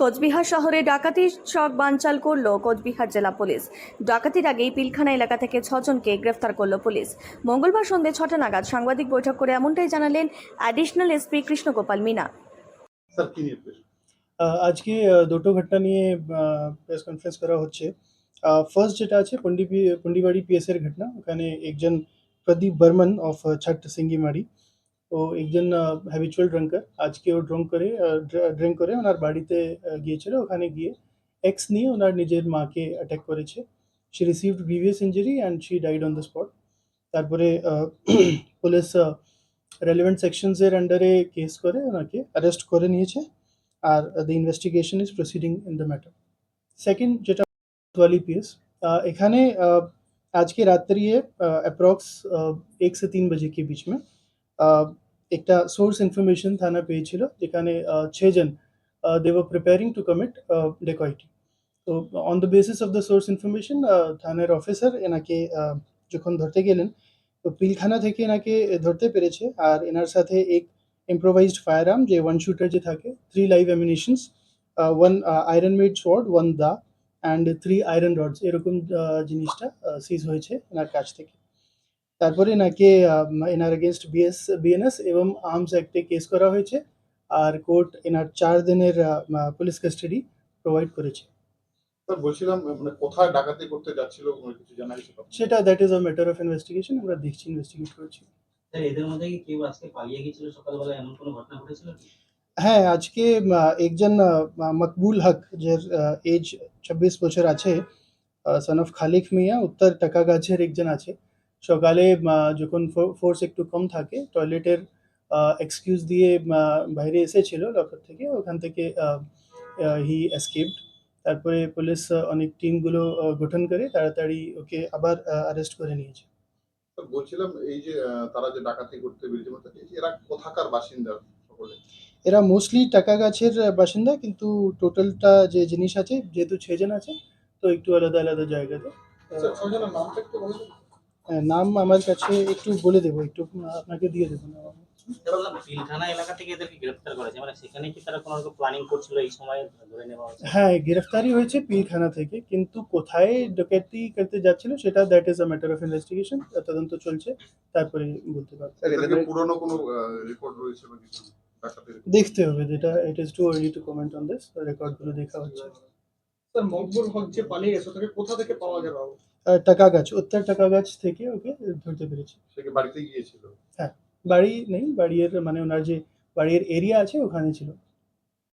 কোচবিহার শহরে ডাকাতির শখ বানচাল করল কোচবিহার জেলা পুলিশ। ডাকাতির আগেই পিলখানা এলাকা থেকে ছজনকে গ্রেফতার করল পুলিশ। মঙ্গলবার সন্ধ্যে ছটা নাগাদ সাংবাদিক বৈঠক করে এমনটাই জানালেন অ্যাডিশনাল এসপি কৃষ্ণগোপাল মিনা। আজকে দুটো ঘটনা নিয়ে প্রেস কনফারেন্স করা হচ্ছে। ফার্স্ট যেটা আছে পন্ডি পন্ডিবাড়ি পিএসের ঘটনা। ওখানে একজন প্রদীপ বর্মন অফ ছট সিঙ্গিমারি ও একজন হ্যাবিচুয়াল ড্রাঙ্কার আজকে ও ড্রঙ্ক করে ড্রিঙ্ক করে ওনার বাড়িতে আহ, গিয়েছিল ওখানে গিয়ে এক্স নিয়ে ওনার নিজের মাকে অ্যাটাক করেছে she received grievous injury and she died on the spot তারপরে আহ, পুলিশ রেলিভেন্ট সেকশনসের আন্ডারে কেস করে ওনাকে অ্যারেস্ট করে নিয়েছে আর the investigation is proceeding in the matter second যেটা কোতোয়ালি পিএস এখানে আহ, আজকে রাত্রিয়ে অ্যাপ্রক্স এক से তিন बजे के बीच में আহ, একটা সোর্স ইনফরমেশন থানা পেয়েছিল, যেখানে ছজন they were preparing to commit dacoity তো on the basis of the source information থানার অফিসার এনাকে যখন ধরতে গেলেন, তো পিলখানা থেকে এনাকে ধরতে পেরেছে, আর এনার সাথে এক ইম্প্রোভাইজড ফায়ার আর্ম যে ওয়ান শুটার যে থাকে three live ammunitions one iron made short one the and three iron rods এরকম জিনিসটা সিজ হয়েছে এনার কাছ থেকে। তারপরে এনাকে আহ, এনার এগেনস্ট বিএস বিএনএস এবং আর্মস অ্যাক্টে কেস করা হয়েছে আর কোর্ট এনার চার দিনের পুলিশ কাস্টাডি প্রোভাইড করেছে। স্যার বলছিলাম মানে কোথায় ডাকাতি করতে যাচ্ছিল কোনো কিছু জানা গেছে সেটা that is a matter of investigation আমরা দেখছি ইনভেস্টিগেট করছি। স্যার এদের মধ্যে কি কেউ আজকে পালিয়ে গেছিল সকালবেলা এমন কোনো ঘটনা ঘটেছিল হ্যাঁ আজকে একজন মকবুল হক যার এজ ছাব্বিশ বছর আছে সন অফ খালিক মিয়া উত্তর টাকাগাছের একজন আছে সকালে যখন ফোর্স একটু কম থাকে টয়লেটের এক্সকিউজ দিয়ে বাইরে এসেছিল লকার থেকে ওখান থেকে হি এসকেপড তারপরে পুলিশ অনেক টিমগুলো গঠন করে তাড়াতাড়ি ওকে আবার অ্যারেস্ট করে নিয়েছে। বলছিলাম এই যে তারা যে ডাকাতি করতে বেরিয়েছে মানে এরা কোথাকার বাসিন্দা এরা মোস্টলি টাকা গাছের বাসিন্দা কিন্তু টোটালটা যে জিনিস আছে যেহেতু ছজন আছে তো একটু আলাদা আলাদা জায়গাতে। ছজনের নামটা একটু নাম আমার কাছে একটু বলে দেবো একটু আপনাকে দিয়ে দেবো। পিলখানা এলাকা থেকে এদেরকে গ্রেফতার করেছে মানে সেখানে কি তারা কোনো রকম প্ল্যানিং করছিল এই সময় ধরে নেওয়া হ্যাঁ গ্রেফতারি হয়েছে পিলখানা থেকে কিন্তু কোথায় ডকাতি করতে যাচ্ছিল সেটা that is a matter of investigation তদন্ত চলছে তারপরে বলতে পারব। পুরনো কোনো রেকর্ড রয়েছে বা কিছু? দেখতে হবে যেটা it is too early to comment on this রেকর্ডগুলো দেখা হচ্ছে। স্যার মকবুল হক যে পালিয়ে গেছে তাকে কোথা থেকে পাওয়া গেল? টাকা গাছ উত্তর টাকা গাছ থেকে ওকে ধরতে পেরেছি। সে বাড়িতে গিয়েছিল? হ্যাঁ বাড়ি নেই বাড়ির মানে ওনার যে বাড়ির এরিয়া আছে ওখানে ছিল।